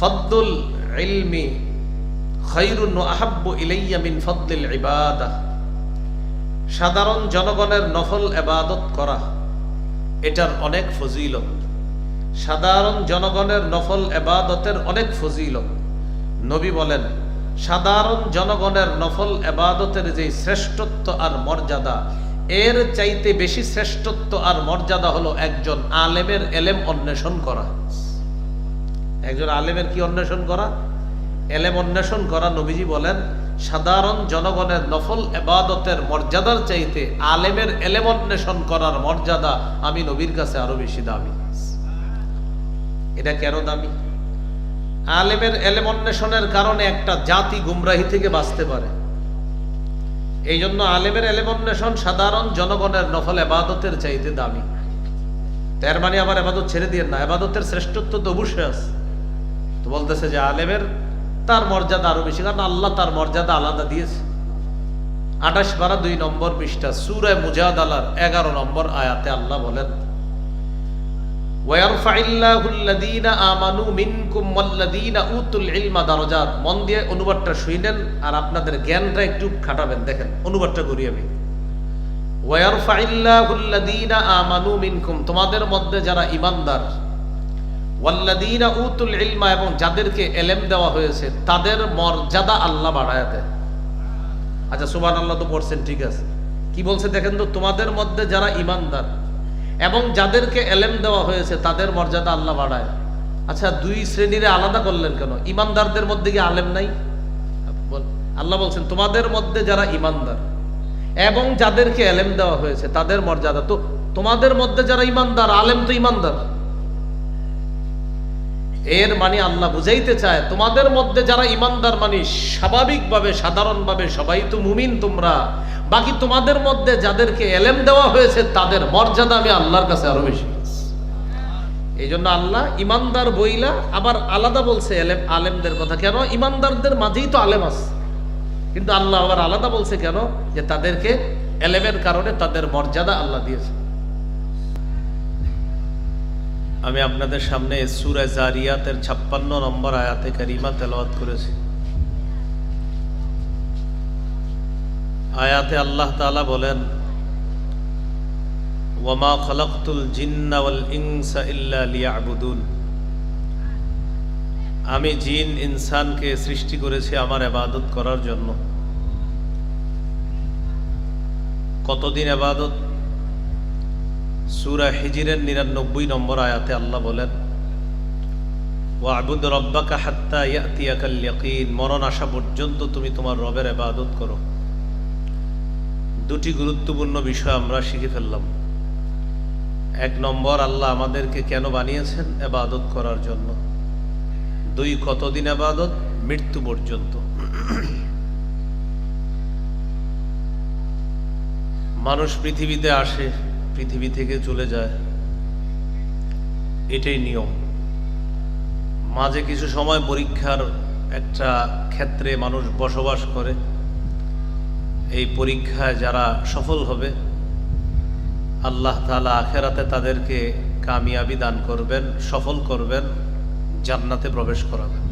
ফদ্দুল ইলমি খৈরুন আহাব্বু ইলাইয়া মিন ফদ্দিল ইবাদাহ সাধারণ জনগণের নফল এবাদত করা, এটার অনেক ফজিলত। সাধারণ জনগণের নফল এবাদতের অনেক ফজিলত। নবী বলেন, সাধারণ জনগণের নফল এবাদতের যে শ্রেষ্ঠত্ব আর মর্যাদা, এর চাইতে বেশি শ্রেষ্ঠত্ব আর মর্যাদা হলো একজন আলেমের এলেম অন্বেষণ করা। একজন আলেমের কি অন্বেষণ করা? এলেম অন্বেষণ করা নবীজি বলেন, সাধারণ জনগণের নফল এবাদতের মর্যাদার চাইতে আলেমের এলেম অন্বেষণ করার মর্যাদা আমি নবীর কাছে আরও বেশি দামি। এটা কেন দামি? আলেমের এলেম অন্বেষণের কারণে একটা জাতি গুমরাহি থেকে বাঁচতে পারে। এই জন্য আলেমের এলেম অন্বেষণ সাধারণ জনগণের নফল এবাদতের চাইতে দামি। তার মানে আবার এবাদত ছেড়ে দিয়ে না। এবাদতের শ্রেষ্ঠত্ব তো অবশ্যই আছে। তো বলতেছে যে আলেমের তার মর্যাদা আরও বেশি, কারণ আল্লাহ তার মর্যাদা আলাদা দিয়েছে। আঠাশ বারা দুই নম্বর মিষ্টা সুরে মুজাদ আলার এগারো নম্বর আয়াতে আল্লাহ বলেন তোমাদের মধ্যে যারা ইমানদার ওয়াল্লাযীনা উতুল ইলমা, এবং যাদেরকে এলেম দেওয়া হয়েছে, তাদের মর্যাদা আল্লাহ বাড়ায় দেয়। আচ্ছা সুবহানাল্লাহ তো পড়ছেন, ঠিক আছে। কি বলছে দেখেন তো, তোমাদের মধ্যে যারা ঈমানদার এবং যাদেরকে এলেম দেওয়া হয়েছে, তাদের মর্যাদা আল্লাহ বাড়ায়। আচ্ছা দুই শ্রেণীরে আলাদা করলেন কেন? ইমানদারদের মধ্যে কি আলেম নাই? আল্লাহ বলছেন, তোমাদের মধ্যে যারা ইমানদার এবং যাদেরকে এলেম দেওয়া হয়েছে, তাদের মর্যাদা তো, তোমাদের মধ্যে যারা ইমানদার আলেম তো ইমানদার এর মানে আল্লাহ বুঝাইতে চায়, তোমাদের মধ্যে যারা ইমানদার মানে স্বাভাবিকভাবে, সাধারণভাবে সবাই তো মুমিন তোমরা। বাকি তোমাদের মধ্যে যাদেরকে এলেম দেওয়া হয়েছে, তাদের মর্যাদা আমি আল্লাহর কাছে আরও বেশি এই জন্য আল্লাহ ইমানদার বইলা আবার আলাদা বলছে এলেম, আলেমদের কথা। কেন? ইমানদারদের মাঝেই তো আলেম আছে। কিন্তু আল্লাহ আবার আলাদা বলছে কেন? যে তাদেরকে এলেমের কারণে তাদের মর্যাদা আল্লাহ দিয়েছে। আমি আপনাদের সামনে সুরা জারিয়াতের ছাপ্পান্ন নম্বর আয়াতে কারিমা তেলাওয়াত করেছি। আয়াতে আল্লাহ তাআলা বলেন, ওয়ামা খলাকতুল জিন্না ওয়াল ইনসা ইল্লা আমি জিন ইনসানকে সৃষ্টি করেছি আমার ইবাদত করার জন্য। কতদিন ইবাদত সূরা হিজরের নিরানব্বই নম্বর আয়াতে আল্লাহ বলেন, ওয়াবুদ রব্বাকা হাত্তা ইয়াতিয়াকাল মরণ আসা পর্যন্ত তুমি তোমার রবের এবাদত করো। দুটি গুরুত্বপূর্ণ বিষয় আমরা শিখে ফেললাম। এক নম্বর, আল্লাহ আমাদেরকে কেন বানিয়েছেন এবাদত করার জন্য? দুই, কতদিন আবাদত মৃত্যু পর্যন্ত। মানুষ পৃথিবীতে আসে পৃথিবী থেকে চলে যায়, এটাই নিয়ম। মাঝে কিছু সময় পরীক্ষার একটা ক্ষেত্রে মানুষ বসবাস করে। এই পরীক্ষায় যারা সফল হবে, আল্লাহ তাআলা আখেরাতে তাদেরকে কামিয়াবি দান করবেন, সফল করবেন, জান্নাতে প্রবেশ করাবেন।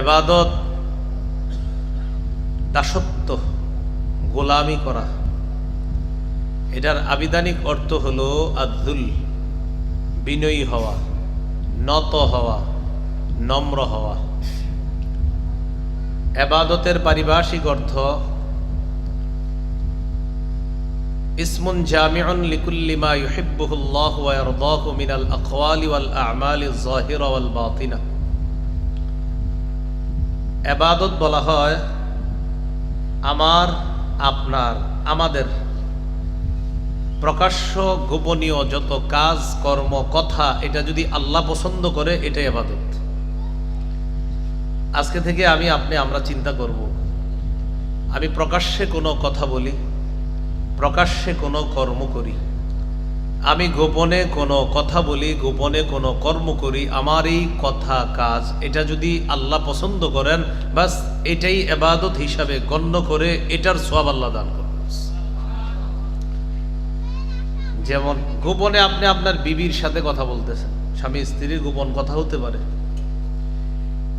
এবাদত দাসত্ব। গোলামি করা। এটার আবিধানিক অর্থ হলো আদুল, বিনয়ী হওয়া, নত হওয়া, নম্র হওয়া। এবাদতের পারিভাষিক অর্থ, ইসমুন জামিউন লিকুল্লি মা ইউহিব্বুহুল্লাহ ওয়া মিনাল আকওয়ালি ওয়াল আ'মালি যাহিরা ওয়াল বাতিনা। এবাদত বলা হয়, আমার আপনার, আমাদের প্রকাশ্য গোপনীয় যত কাজ, কর্ম, কথা, এটা যদি আল্লাহ পছন্দ করে, এটাই আবাদত। আজকে থেকে আমি, আপনি, আমরা চিন্তা করব। আমি প্রকাশ্যে কোনো কথা বলি, প্রকাশ্যে কোনো কর্ম করি। আমি গোপনে কোনো কথা বলি, গোপনে কোনো কর্ম করি, আমার এই কথা কাজ। এটা যদি আল্লাহ পছন্দ করেন, বাস এটাই এবাদত হিসাবে গণ্য করে এটার সব আল্লাহ দান করবেন যেমন গোপনে আপনি আপনার বিবির সাথে কথা বলতেছেন, স্বামী স্ত্রীর গোপন কথা হতে পারে।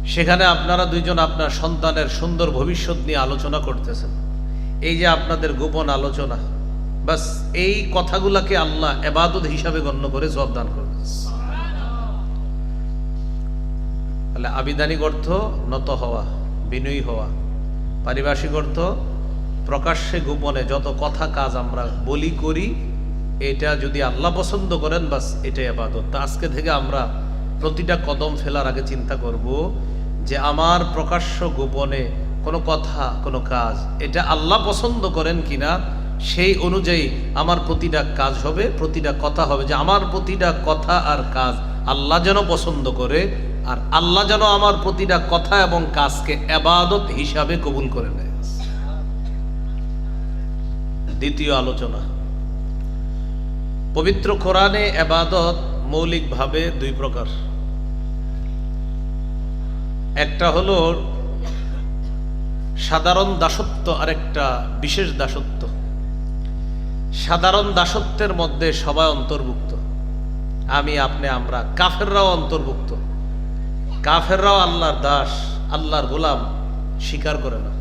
সেখানে আপনারা দুইজন আপনার সন্তানের সুন্দর ভবিষ্যৎ নিয়ে আলোচনা করতেছেন। এই যে আপনাদের গোপন আলোচনা বাস, এই কথাগুলাকে আল্লাহ এবাদত হিসাবে গণ্য করে জবাব দান করবে। তাহলে আবিধানিক অর্থ নত হওয়া, বিনয়ী হওয়া। পারিভাষিক অর্থ প্রকাশ্যে গোপনে যত কথা কাজ আমরা বলি করি, এটা যদি আল্লাহ পছন্দ করেন, বাস এটাই আবাদত। তা আজকে থেকে আমরা প্রতিটা কদম ফেলার আগে চিন্তা করব যে আমার প্রকাশ্য গোপনে কোনো কথা, কোনো কাজ, এটা আল্লাহ পছন্দ করেন কিনা সেই অনুযায়ী আমার প্রতিটা কাজ হবে, প্রতিটা কথা হবে যে আমার প্রতিটা কথা আর কাজ আল্লাহ যেন পছন্দ করে আর আল্লাহ যেন আমার প্রতিটা কথা এবং কাজকে এবাদত হিসাবে কবুল করে নেয়। দ্বিতীয় আলোচনা। পবিত্র কোরআনে এবাদত মৌলিকভাবে দুই প্রকার। একটা হলো সাধারণ দাসত্ব আর একটা বিশেষ দাসত্ব। সাধারণ দাসত্বের মধ্যে সবাই অন্তর্ভুক্ত। আমি, আপনি, আমরা, কাফেররাও অন্তর্ভুক্ত। কাফেররাও আল্লাহর দাস, আল্লাহর গোলাম, স্বীকার করে না।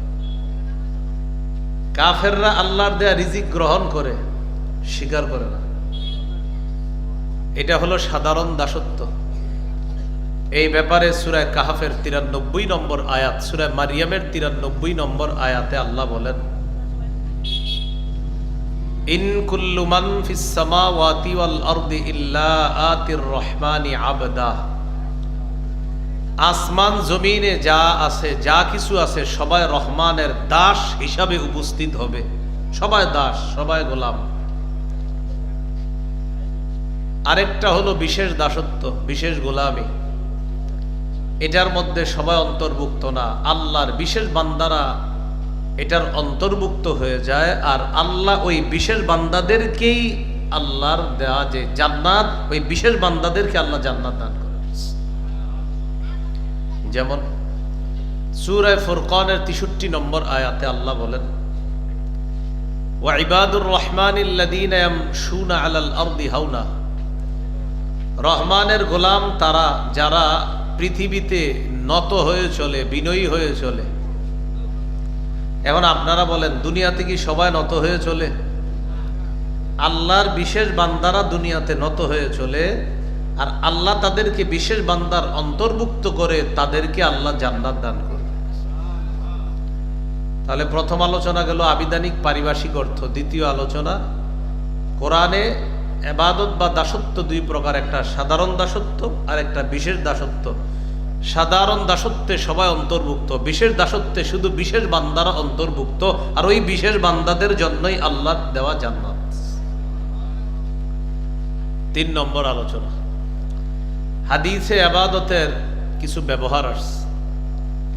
কাফেররা আল্লাহর দেয়া রিজিক গ্রহণ করে, স্বীকার করে না। এটা হলো সাধারণ দাসত্ব। এই ব্যাপারে সুরায় কাহাফের তিরানব্বই নম্বর আয়াত, সুরায় মারিয়ামের তিরানব্বই নম্বর আয়াতে আল্লাহ বলেন ইন কুল্লু মান ফিস সামাওয়াতি ওয়াল আরদি ইল্লা আতির রহমানি আবদা। আসমান, জমিনে যা আছে, যা কিছু আছে, সবাই রহমানের দাস হিসাবে উপস্থিত হবে। সবাই দাস, সবাই গোলাম। আরেকটা হলো বিশেষ দাসত্ব, বিশেষ গোলামি। এটার মধ্যে সবাই অন্তর্ভুক্ত না। আল্লাহর বিশেষ বান্দারা এটার অন্তর্ভুক্ত হয়ে যায় আর আল্লাহ ওই বিশেষ বান্দাদেরকেই আল্লাহর দেওয়া যে জান্নাত, ওই বিশেষ বান্দাদেরকে আল্লাহ জান্নাত দান করে। যেমন সুরায় ফুরকানের তিষট্টি নম্বর আয়াতে আল্লাহ বলেন ওয়াইবাদুর রহমানিল্লাদিন শুনা আলাল আরদি হাউনা রহমানের গোলাম তারা, যারা পৃথিবীতে নত হয়ে চলে, বিনয়ী হয়ে চলে এখন আপনারা বলেন, দুনিয়াতে কি সবাই নত হয়ে চলে? আল্লাহর বিশেষ বান্দারা দুনিয়াতে নত হয়ে চলে, আর আল্লাহ তাদেরকে বিশেষ বান্দার অন্তর্ভুক্ত করে তাদেরকে আল্লাহ জান্নাত দান করে। তাহলে প্রথম আলোচনা গেল আবিধানিক পারিভাষিক অর্থ, দ্বিতীয় আলোচনা, কোরআনে এবাদত বা দাসত্ব দুই প্রকার, একটা সাধারণ দাসত্ব আর একটা বিশেষ দাসত্ব। সাধারণ দাসত্বে সবাই অন্তর্ভুক্ত, বিশেষ দাসত্বে শুধু বিশেষ বান্দারা অন্তর্ভুক্ত, আর ওই বিশেষ বান্দাদের জন্যই আল্লাহ দেওয়া জান্নাত। তিন নম্বর আলোচনা। হাদিসে আবাদতের কিছু ব্যবহার আসছে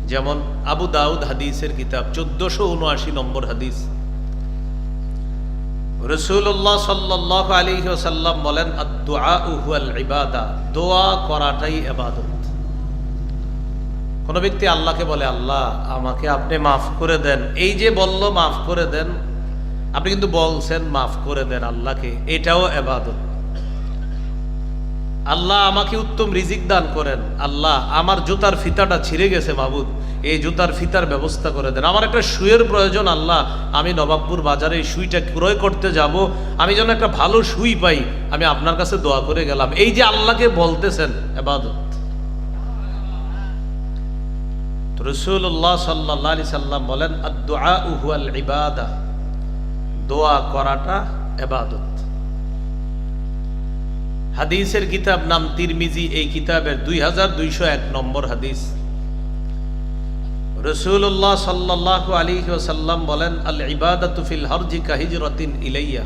যেমন আবু দাউদ হাদিসের কিতাব, চোদ্দশো উনআশি নম্বর হাদিস। রসুল্লাহ সাল্লাহ আলী সাল্লাম বলেন দোয়া করাটাই এবাদত কোন ব্যক্তি আল্লাহকে বলে, আল্লাহ, আমাকে আপনি মাফ করে দেন। এই যে বলল, মাফ করে দেন, আপনি কিন্তু বলছেন, মাফ করে দেন আল্লাহকে। এটাও এবাদত। আল্লাহ আমাকে উত্তম রিজিক দান করেন। আল্লাহ, আমার জুতার ফিতাটা ছিঁড়ে গেছে, মাবুদ। এই জুতার ফিতার ব্যবস্থা করে দেন। আমার একটা সুইয়ের প্রয়োজন, আল্লাহ, আমি নবাবপুর বাজারে এই সুইটা ক্রয় করতে যাব। আমি যেন একটা ভালো সুই পাই। আমি আপনার কাছে দোয়া করে গেলাম। এই যে আল্লাহকে বলতেছেন, এবাদত। রসুল্লাহ সাল্লাহ আলি সাল্লাম বলেন আদা উহুয়াল ইবাদা দোয়া করাটা এবাদত। হাদিসের কিতাব নাম তিরমিজি, এই কিতাবের দুই হাজার দুইশো এক নম্বর হাদিস। রসুল্লাহ সাল্লাহ আলী বলেন আল ইবাদতুফিল হরজি কাহিজরতিন ইলাইয়া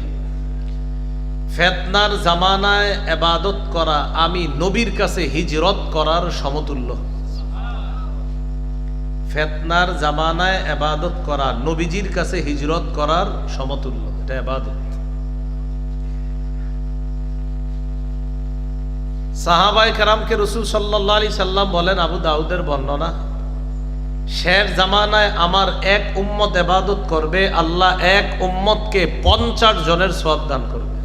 ফেতনার জামানায় এবাদত করা, আমি নবীর কাছে হিজরত করার সমতুল্য। ফেতনার জামানায় এবাদত করা, নবীজির কাছে হিজরত করার সমতুল্য। এটা এবাদত। সাহাবাই কারামকে রসুল সাল্লাহ আলি সাল্লাম বলেন, আবু দাউদের বর্ণনা, শের জামানায় আমার এক উম্মত এবাদত করবে, আল্লাহ এক উম্মতকে পঞ্চাশ জনের সব দান করবে।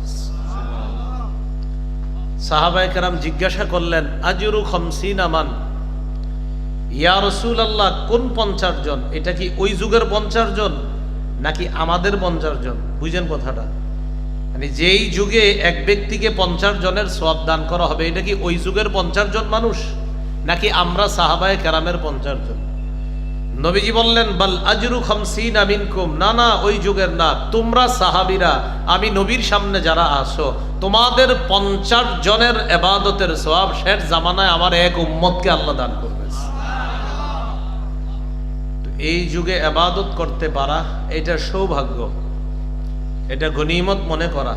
সাহাবাই কেরাম জিজ্ঞাসা করলেন, আজরু খমসিন আমান ইয়া রসুল আল্লাহ কোন পঞ্চাশ জন? এটা কি ওই যুগের পঞ্চাশ জন? নাকি আমাদের পঞ্চাশ জন? বুঝেন কথাটা। মানে যেই যুগে এক ব্যক্তিকে পঞ্চাশ জনের সব দান করা হবে, এটা কি ওই যুগের পঞ্চাশ জন মানুষ? নাকি আমরা সাহাবায় কেরামের পঞ্চাশ জন? নবীজি বললেন, বাল আজরু খামসিন আমিনকুম না না, ওই যুগের না। তোমরা সাহাবিরা, আমি নবীর সামনে যারা আসো তোমাদের পঞ্চাশ জনের এবাদতের সব শেষ জামানায় আমার এক উম্মতকে আল্লাহ দান করবে এই যুগে এবাদত করতে পারা, এটা সৌভাগ্য। এটা গনিমত মনে করা।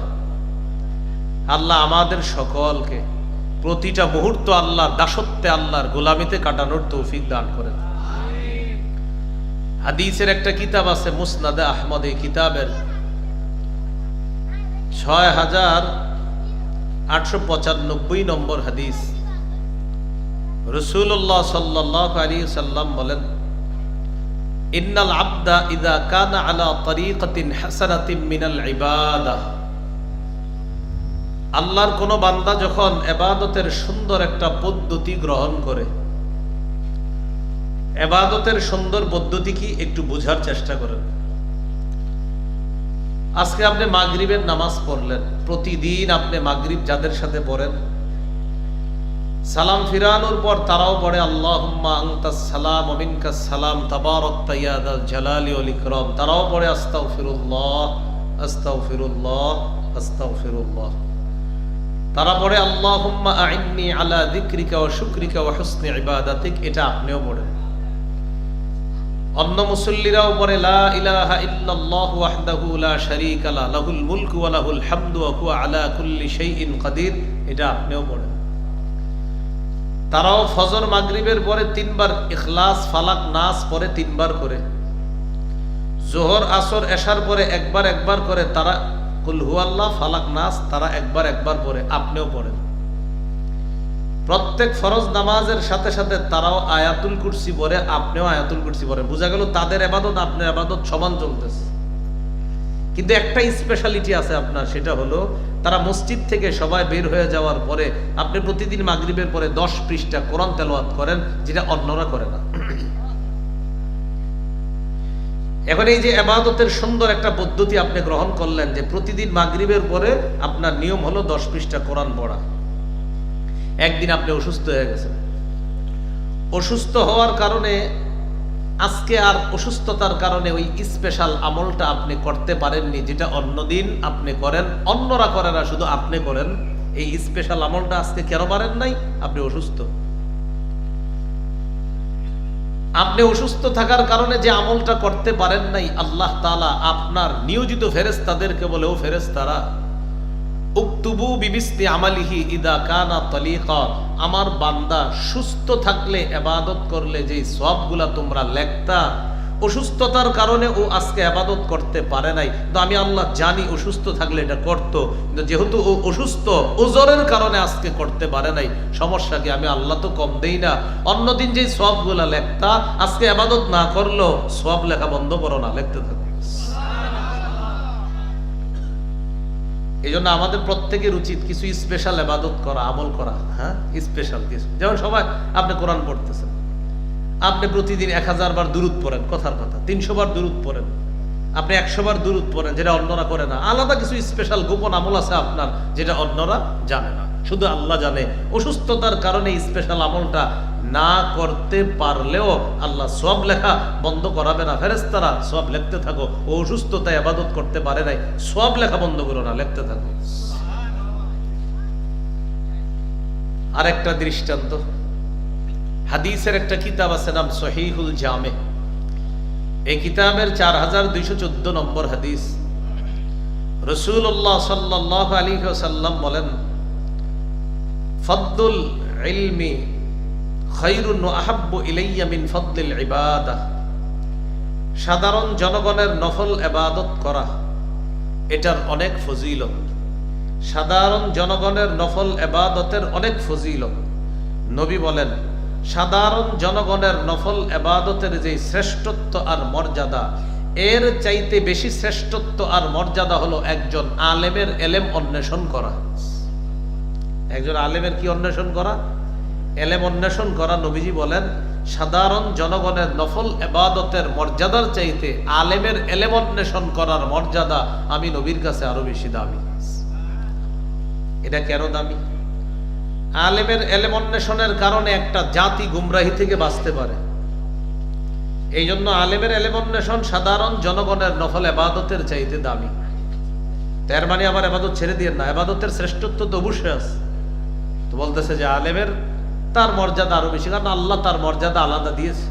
আল্লাহ আমাদের সকলকে প্রতিটা মুহূর্ত আল্লাহর দাসত্বে, আল্লাহর গোলামিতে কাটানোর তৌফিক দান করেন। হাদিসের একটা কিতাব আছে, মুসনাদে আহমদ, এই কিতাবের ছয় হাজার আটশো পঁচানব্বই নম্বর হাদিস। রসুল্লাহ সাল্লাহ আলী সাল্লাম বলেন ইন্নাল আবদা ইদা কানা আলা তরিকাতিন হাসানাতিন মিনাল ইবাদা। আল্লাহর কোন বান্দা যখন এবাদতের সুন্দর একটা পদ্ধতি গ্রহণ করে, এবাদতের সুন্দর পদ্ধতি কি একটু বোঝার চেষ্টা করেন। আজকে আপনি মাগরিবের নামাজ পড়লেন, প্রতিদিন আপনি মাগরিব যাদের সাথে পড়েন সালাম ফিরানোর পর তারাও পড়ে, আল্লাহুম্মা আনতাস সালাম ওমিনকাস সালাম, তাবারক তাইয়াদাল জালালি ওয়াল ইকরাম। তারাও পড়ে, আস্তাগফিরুল্লাহ আস্তাগফিরুল্লাহ আস্তাগফিরুল্লাহ। তারা পড়ে, আল্লাহুম্মা আইন্নি আলা যিকরিকা ওয়া শুকরিকা ওয়া হুসনি ইবাদাতিক। এটা আপনিও পড়েন। অন্য মুসল্লিরাও পড়ে, লা ইলাহা ইল্লাল্লাহু ওয়াহদাহু লা শারীকা লাহুল মুলকু ওয়া লাহুল হামদু ওয়া হুয়া আলা কুল্লি শাইইন কাদির। এটা আপনিও পড়েন। তারাও ফজর মাগরিবের পরে তিনবার ইখলাস, ফালাক নাস পরে তিনবার করে। জোহর, আসর, এশার পরে একবার একবার করে, তারা কুল হুয়াল্লাহ ফালাক নাস তারা একবার একবার পরে, আপনিও পড়েন। প্রত্যেক ফরজ নামাজের সাথে সাথে তারাও আয়াতুল কুরসি পরে আপনিও আয়াতুল কুরসি পরে বোঝা গেল তাদের আবাদত, আপনার আবাদত সমান চলতেছে। কিন্তু একটা স্পেশালিটি আছে আপনার, সেটা হলো তারা মসজিদ থেকে সবাই বের হয়ে যাওয়ার পরে আপনি প্রতিদিন মাগরিবের পরে দশ পৃষ্ঠা কোরআন তেলাওয়াত করেন, যেটা অন্যরা করে না। এখন এই যে আবাদতের সুন্দর একটা পদ্ধতি আপনি গ্রহণ করলেন যে প্রতিদিন মাগরিবের পরে আপনার নিয়ম হলো দশ পৃষ্ঠা কোরআন পড়া। একদিন আপনি অসুস্থ হয়ে গেছেন। অসুস্থ হওয়ার কারণে আজকে আর অসুস্থতার কারণে ওই স্পেশাল আমলটা আপনি করতে পারেননি, যেটা অন্যদিন আপনি করেন। অন্যরা করে না, শুধু আপনি করেন। এই স্পেশাল আমলটা আজকে কেন পারেন নাই? আপনি অসুস্থ। আপনি অসুস্থ থাকার কারণে যে আমলটা করতে পারেন নাই, আল্লাহ তালা আপনার নিয়োজিত ফেরেস্তাদেরকে বলে, ও ফেরেস্তারা উক্তুবু বিবিস্তি আমালিহি ইদা কানা তলিকা। আমার বান্দা সুস্থ থাকলে, এবাদত করলে যে সবগুলা তোমরা লেখতা, অসুস্থতার কারণে ও আজকে আবাদত করতে পারে নাই। তো আমি আল্লাহ জানি অসুস্থ থাকলে এটা করতো, কিন্তু যেহেতু ও অসুস্থ ওজরের কারণে আজকে করতে পারে নাই। সমস্যা কি, আমি আল্লাহ তো কম দেই না। অন্যদিন যে সবগুলা লেখতা, আজকে আবাদত না করল সব লেখা বন্ধ করো না, লেখতে থাকো। এই জন্য আমাদের প্রত্যেকের উচিত কিছু স্পেশাল আবাদত করা, আমল করা হ্যাঁ? স্পেশাল কিছু। যেমন সবাই, আপনি কোরআন পড়তেছেন। আপনি প্রতিদিন এক হাজার বার দূরত পড়েন, কথার কথা। তিনশো বার দূরত পড়েন। আপনি একশো বার দূরত পড়েন, যেটা অন্যরা করে না। আলাদা কিছু স্পেশাল গোপন আমল আছে আপনার, যেটা অন্যরা জানে না। শুধু আল্লাহ জানে। অসুস্থতার কারণে স্পেশাল আমলটা না করতে পারলেও আল্লাহ সব লেখা বন্ধ করাবে না। ফেরেস্তারা সব লিখতে থাকো, অসুস্থতায় আবাদত করতে পারে নাই। সব লেখা বন্ধ করো না, লিখতে থাকো। আরেকটা দৃষ্টান্ত, হাদিসের একটা কিতাব আছে নাম সহিহুল জামে। এই কিতাবের চার হাজার দুইশো চোদ্দ নম্বর হাদিস। রসুল্লাহ সাল্লাহ আলী সাল্লাম বলেন, ফদ্দুল ইলমি সাধারণ জনগণের নফল এবাদত করা, এটার অনেক ফজিলত। সাধারণ জনগণের নফল এবাদতের অনেক ফজিলত। নবী বলেন, সাধারণ জনগণের নফল এবাদতের যে শ্রেষ্ঠত্ব আর মর্যাদা, এর চাইতে বেশি শ্রেষ্ঠত্ব আর মর্যাদা হলো একজন আলেমের এলেম অন্বেষণ করা। একজন আলেমের কি অন্বেষণ করা? এলেম অন্বেষণ করা নবীজি বলেন, সাধারণ জনগণের নফল এবাদতের মর্যাদার চাইতে আলেমের এলেম অন্বেষণ করার মর্যাদা আমি নবীর কাছে আরও বেশি দামি। এটা কেন দামি? আলেমের এলেম অন্বেষণের কারণে একটা জাতি গুমরাহি থেকে বাঁচতে পারে। এই জন্য আলেমের এলেম অন্বেষণ সাধারণ জনগণের নফল এবাদতের চাইতে দামি। তার মানে আবার এবাদত ছেড়ে দিয়ে না, এবাদতের শ্রেষ্ঠত্ব তো অবশ্যই আছে। তো বলতেছে যে আলেমের তার মর্যাদা আরও বেশি, কারণ আল্লাহ তার মর্যাদা আলাদা দিয়েছে।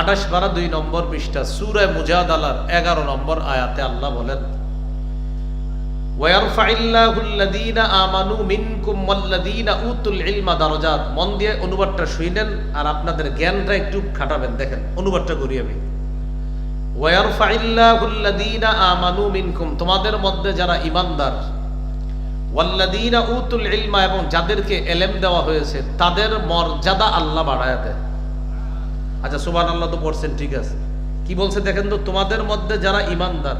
আঠাশ বারা দুই নম্বর পৃষ্ঠা সুরায় মুজাদ আলার এগারো নম্বর আয়াতে আল্লাহ বলেন অনুবাদটা শুইলেন আর আপনাদের জ্ঞানটা একটু খাটাবেন, দেখেন, অনুবাদটা করি আমি। তোমাদের মধ্যে যারা ইমানদার ওয়াল্লাদিনা উতুল ইলমা, এবং যাদেরকে এলেম দেওয়া হয়েছে, তাদের মর্যাদা আল্লাহ বাড়ায় দেয়। আচ্ছা সুবান আল্লাহ তো পড়ছেন, ঠিক আছে। কি বলছে দেখেন তো, তোমাদের মধ্যে যারা ইমানদার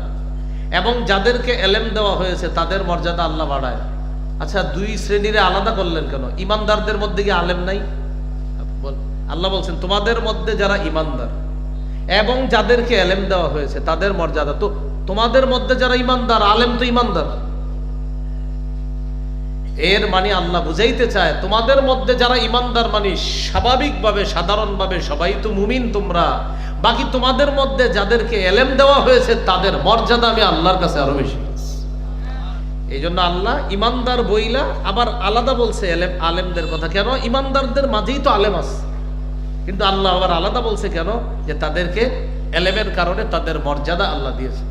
এবং যাদেরকে এলেম দেওয়া হয়েছে, তাদের মর্যাদা আল্লাহ বাড়ায়। আচ্ছা দুই শ্রেণির আলাদা করলেন কেন? ইমানদারদের মধ্যে কি আলেম নাই? আল্লাহ বলছেন, তোমাদের মধ্যে যারা ইমানদার এবং যাদেরকে এলেম দেওয়া হয়েছে, তাদের মর্যাদা তো, তোমাদের মধ্যে যারা ইমানদার আলেম তো ইমানদার এর মানে আল্লাহ বুঝাইতে চায়, তোমাদের মধ্যে যারা ইমানদার মানে স্বাভাবিকভাবে, সাধারণভাবে সবাই তো মুমিন তোমরা। বাকি তোমাদের মধ্যে যাদেরকে এলেম দেওয়া হয়েছে, তাদের মর্যাদা আমি আল্লাহর কাছে আরও বেশি এই জন্য আল্লাহ ইমানদার বইলা আবার আলাদা বলছে এলেম, আলেমদের কথা। কেন? ইমানদারদের মাঝেই তো আলেম আছে। কিন্তু আল্লাহ আবার আলাদা বলছে কেন? যে তাদেরকে এলেমের কারণে তাদের মর্যাদা আল্লাহ দিয়েছে।